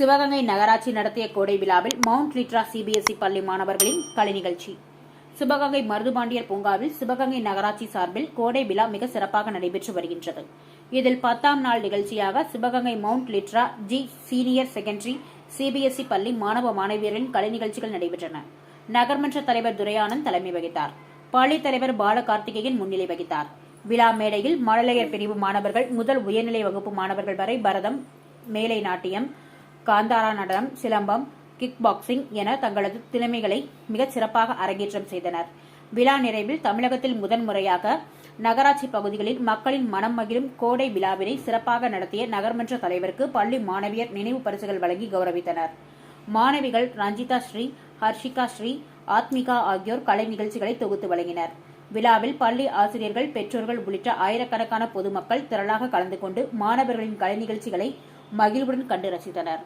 சிவகங்கை நகராட்சி நடத்திய கோடை விழாவில் மவுண்ட் லிட்ரா சிபிஎஸ்இ பள்ளி மாணவர்களின் கலை நிகழ்ச்சி. சிவகங்கை மருதுபாண்டியர் பூங்காவில் சிவகங்கை நகராட்சி சார்பில் கோடை விழா மிக சிறப்பாக நடைபெற்று வருகின்றது. இதில் பத்தாம் நாள் நிகழ்ச்சியாக Sivaganga Mount Litera Zee senior secondary CBSE பள்ளி மாணவ மாணவியரின் கலை நிகழ்ச்சிகள் நடைபெற்றன. நகர்மன்ற தலைவர் துரையானந்த் தலைமை வகித்தார். பள்ளி தலைவர் பாலகார்த்திகேயன் முன்னிலை வகித்தார். விழா மேடையில் மழலையர் பிரிவு மாணவர்கள் முதல் உயர்நிலை வகுப்பு மாணவர்கள் வரை பரதம் மேலை நாட்டியம் காந்தாரா நடனம் சிலம்பம் கிக் பாக்ஸிங் என தங்களது திறமைகளை மிகச் சிறப்பாக அரங்கேற்றம் செய்தனர். விழா நிறைவில் தமிழகத்தில் முதன்முறையாக நகராட்சி பகுதிகளில் மக்களின் மனம் மகிழும் கோடை விழாவினை சிறப்பாக நடத்திய நகர்மன்ற தலைவருக்கு பள்ளி மாணவியர் நினைவு பரிசுகள் வழங்கி கௌரவித்தனர். மாணவிகள் ரஞ்சிதா ஸ்ரீ ஹர்ஷிகா ஸ்ரீ ஆத்மிகா ஆகியோர் கலை நிகழ்ச்சிகளை தொகுத்து வழங்கினர். விழாவில் பள்ளி ஆசிரியர்கள் பெற்றோர்கள் உள்ளிட்ட ஆயிரக்கணக்கான பொதுமக்கள் திரளாக கலந்து கொண்டு மாணவர்களின் கலை நிகழ்ச்சிகளை மகிழ்வுடன் கண்டு ரசித்தனர்.